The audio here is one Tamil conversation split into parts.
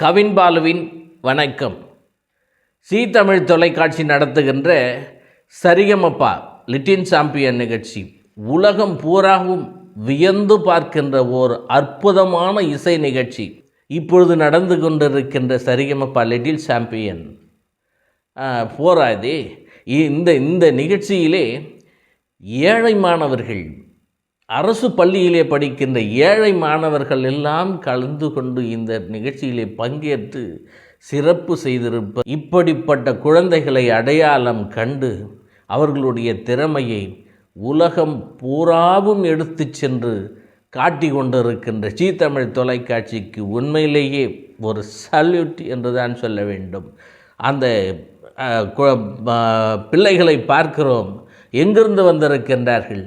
கவின் பாலுவின் வணக்கம். சீ தமிழ் தொலைக்காட்சி நடத்துகின்ற சரிகமப்பா லிட்டின் சாம்பியன் நிகழ்ச்சி. உலகம் பூராவும் வியந்து பார்க்கின்ற ஓர் அற்புதமான இசை நிகழ்ச்சி. இப்பொழுது நடந்து கொண்டிருக்கின்ற சரிகமப்பா லிட்டில் சாம்பியன். போராதே. இந்த இந்த நிகழ்ச்சியிலே ஏழை மாணவர்கள் அரசு பள்ளியிலே படிக்கின்ற ஏழை மாணவர்கள் எல்லாம் கலந்து கொண்டு இந்த நிகழ்ச்சியிலே பங்கேற்று சிறப்பு செய்திருப்ப இப்படிப்பட்ட குழந்தைகளை அடையாளம் கண்டு அவர்களுடைய திறமையை உலகம் பூராவும் எடுத்து சென்று காட்டி கொண்டிருக்கின்ற ஜி தமிழ் தொலைக்காட்சிக்கு உண்மையிலேயே ஒரு சல்யூட் என்று தான் சொல்ல வேண்டும். அந்த பிள்ளைகளை பார்க்கிறோம். எங்கிருந்து வந்திருக்கின்றார்கள்?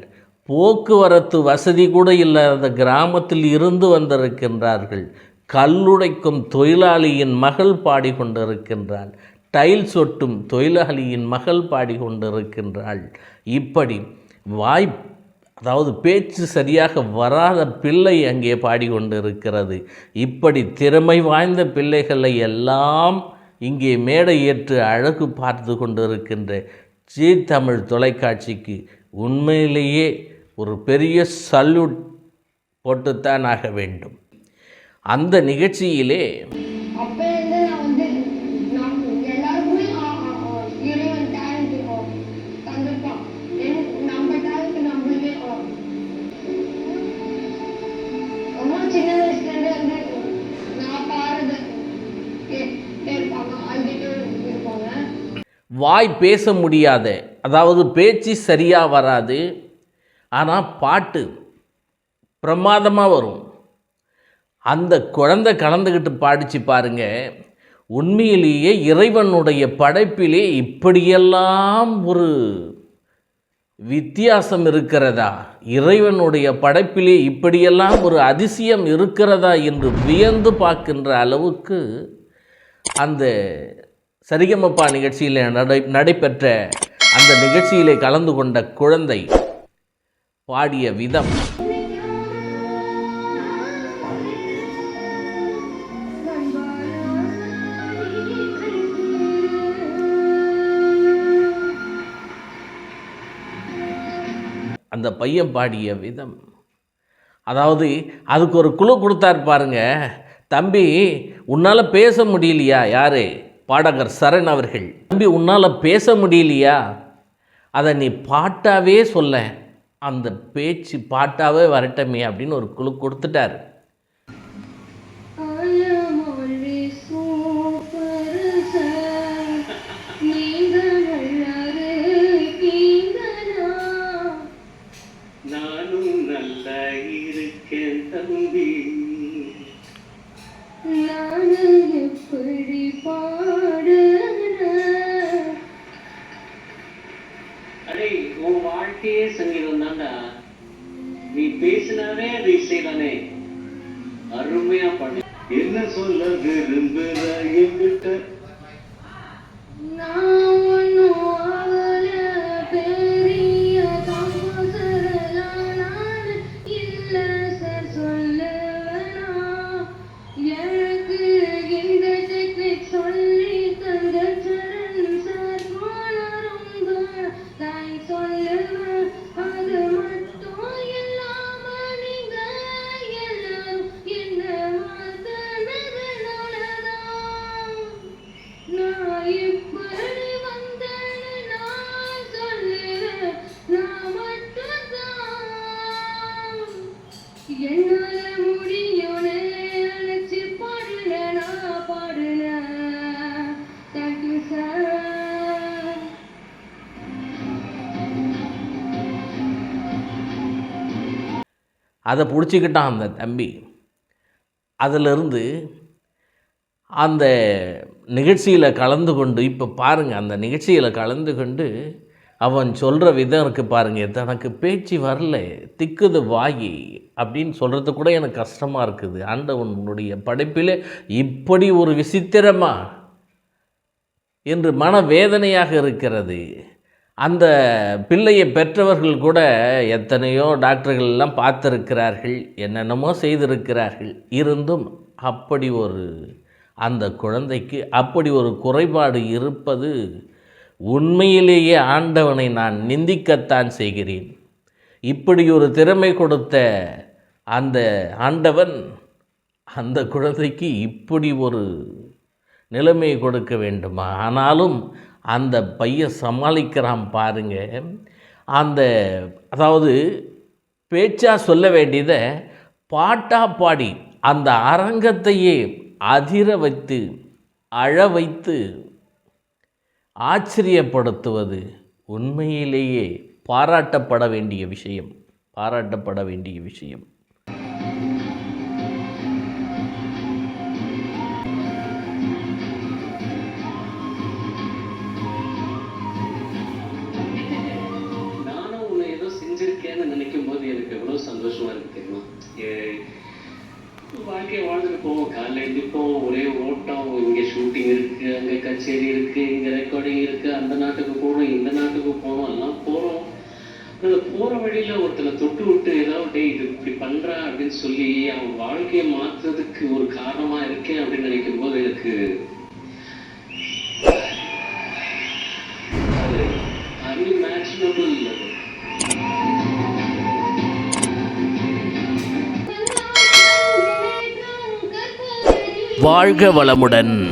போக்குவரத்து வசதி கூட இல்லாத கிராமத்தில் இருந்து வந்திருக்கின்றார்கள். கல்லுடைக்கும் தொழிலாளியின் மகள் பாடிக்கொண்டிருக்கின்றாள். டைல்ஸ் ஒட்டும் தொழிலாளியின் மகள் பாடிக்கொண்டிருக்கின்றாள். இப்படி வாய் அதாவது பேச்சு சரியாக வராத பிள்ளை அங்கே பாடிக்கொண்டிருக்கிறது. இப்படி திறமை வாய்ந்த பிள்ளைகளை எல்லாம் இங்கே மேடை ஏற்று அழகு பார்த்து கொண்டிருக்கின்ற ஜீ தமிழ் தொலைக்காட்சிக்கு உண்மையிலேயே ஒரு பெரிய சல்யூட் போட்டுத்தான் ஆக வேண்டும். அந்த நிகழ்ச்சியிலே வாய் பேச முடியாத. அதாவது பேச்சு சரியாக வராது. ஆனால் பாட்டு பிரமாதமாக வரும். அந்த குழந்தை கலந்துக்கிட்டு பாடிச்சு பாருங்க. உண்மையிலேயே இறைவனுடைய படைப்பிலே இப்படியெல்லாம் ஒரு வித்தியாசம் இருக்கிறதா? இறைவனுடைய படைப்பிலே இப்படியெல்லாம் ஒரு அதிசயம் இருக்கிறதா என்று வியந்து பார்க்கின்ற அளவுக்கு அந்த சரிகமப்பா நிகழ்ச்சியில் நடை நடைபெற்ற அந்த நிகழ்ச்சியிலே கலந்து கொண்ட குழந்தை பாடிய விதம். அந்த பையன் பாடிய விதம். அதாவது அதுக்கு ஒரு குழு கொடுத்தாரு பாருங்க. தம்பி உன்னால் பேச முடியலையா? யாரு? பாடகர் சரண் அவர்கள். தம்பி உன்னால் பேச முடியலையா? அதை நீ பாட்டாவே சொல்ல. அந்த பேச்சு பாட்டாகவே வரட்டமே அப்படின்னு ஒரு குழு கொடுத்துட்டார். என்ன சொல்ல விரும்புற? என்கிட்ட அதை பிடிச்சிக்கிட்டான் அந்த தம்பி. அதிலிருந்து அந்த நிகழ்ச்சியில் கலந்து கொண்டு இப்போ பாருங்கள் அந்த நிகழ்ச்சியில் கலந்து கொண்டு அவன் சொல்கிற விதம் இருக்குது பாருங்கள் தனக்கு பேச்சு வரல திக்குது வாயி அப்படின்னு சொல்கிறது கூட எனக்கு கஷ்டமாக இருக்குது. ஆண்டவனுடைய படைப்பில் இப்படி ஒரு விசித்திரமா என்று மன வேதனையாக இருக்கிறது. அந்த பிள்ளையை பெற்றவர்கள் கூட எத்தனையோ டாக்டர்கள் எல்லாம் பார்த்துருக்கிறார்கள் என்னென்னமோ செய்திருக்கிறார்கள். இருந்தும் அப்படி ஒரு அந்த குழந்தைக்கு அப்படி ஒரு குறைபாடு இருப்பது உண்மையிலேயே ஆண்டவனை நான் நிந்திக்கத்தான் செய்கிறேன். இப்படி ஒரு திறமை கொடுத்த அந்த ஆண்டவன் அந்த குழந்தைக்கு இப்படி ஒரு நிலைமையை கொடுக்க வேண்டுமா? ஆனாலும் அந்த பையன் சமாளிக்கிறான் பாருங்க. அந்த அதாவது பேச்சாக சொல்ல வேண்டியதை பாட்டா பாடி அந்த அரங்கத்தையே அதிர வைத்து அழ வைத்து ஆச்சரியப்படுத்துவது உண்மையிலேயே பாராட்டப்பட வேண்டிய விஷயம் பாராட்டப்பட வேண்டிய விஷயம். போவோம் காலைல ஒரே ஓட்டம். இங்கே ஷூட்டிங் இருக்கு அங்க கச்சேரி இருக்கு இங்க ரெக்கார்டிங் இருக்கு. அந்த நாட்டுக்கு போகணும் இந்த நாட்டுக்கு போகணும் எல்லாம் போறோம். அந்த போற வழியில ஒருத்தனை தொட்டு விட்டு ஏதாவது டே இது இப்படி பண்றா? அப்படின்னு சொல்லி அவன் வாழ்க்கையை மாத்துறதுக்கு ஒரு காரணமா இருக்கேன் அப்படின்னு நினைக்கும் போது எனக்கு வாழ்க வளமுடன்.